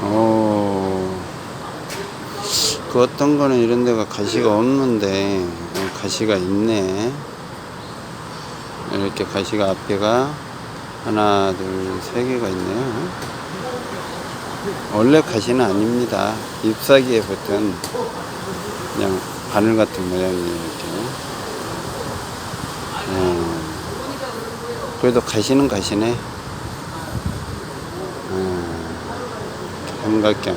어, 그 어떤 거는 이런 데가 가시가 없는데, 어, 가시가 있네. 이렇게 가시가 앞에가 하나, 둘, 세 개가 있네요. 원래 가시는 아닙니다. 잎사귀에 붙은 그냥 바늘 같은 모양이에요, 이렇게. 음, 그래도 가시는 가시네. 음, 삼각형.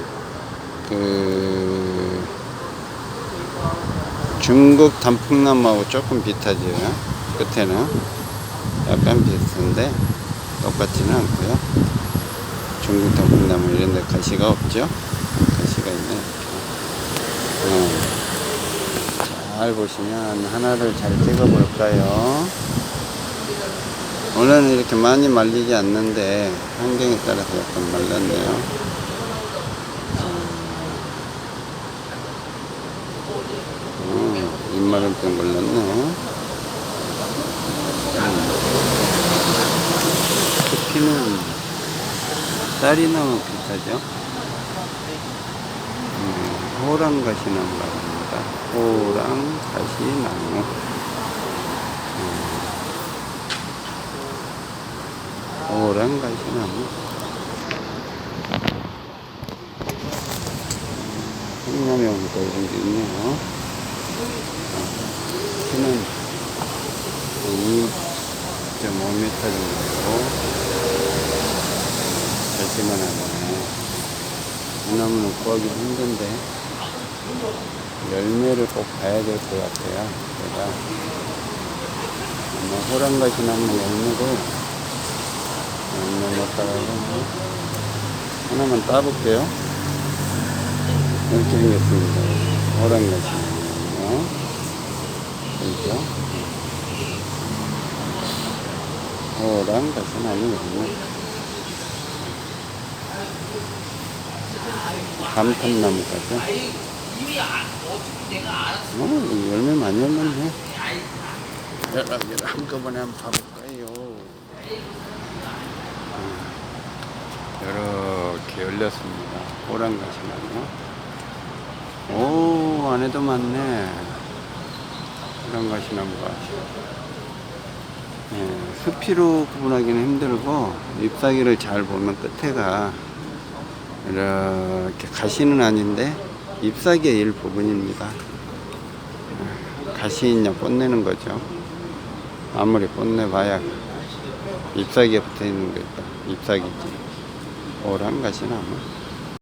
그, 중국 단풍나무하고 조금 비슷하죠. 끝에는 약간 비슷한데 똑같지는 않고요. 중국 단풍나무 이런 데 가시가 없죠. 가시가 있네. 음. 잘 보시면 하나를 잘 찍어 볼까요? 오늘은 이렇게 많이 말리지 않는데 환경에 따라서 약간 말랐네요. 좀 걸렸네. 피는 쌀이 너무 비싸죠? 음, 호랑 가시나무라고 합니다. 호랑 가시나무. 음, 호랑 가시나무. 생명용도 이런 게 있네요. 아, 키는 2.5m 정도고 열심만 하네. 이 나무는 구하기 힘든데 열매를 꼭 봐야 될 것 같아요. 제가 아마 호랑가시 나무 열매도 열매 먹다가 하나만 따볼게요. 이렇게 생겼습니다. 호랑가시 나무. 보이죠? 호랑가시 나무 열매. 감탄나무까지. 어, 열매 많이 열렸네. 여러 개를 한꺼번에 한번 봐볼까요? 음, 이렇게 열렸습니다. 호랑가시나무. 오, 안에도 많네. 호랑가시나무가. 예, 수피로 구분하기는 힘들고, 잎사귀를 잘 보면 끝에가 이렇게 가시는 아닌데 잎사귀의 일부분입니다. 가시 있냐 뽐내는 거죠. 아무리 뽐내봐야 잎사귀에 붙어 있는 게 있다. 잎사귀지. 오란 가시나무.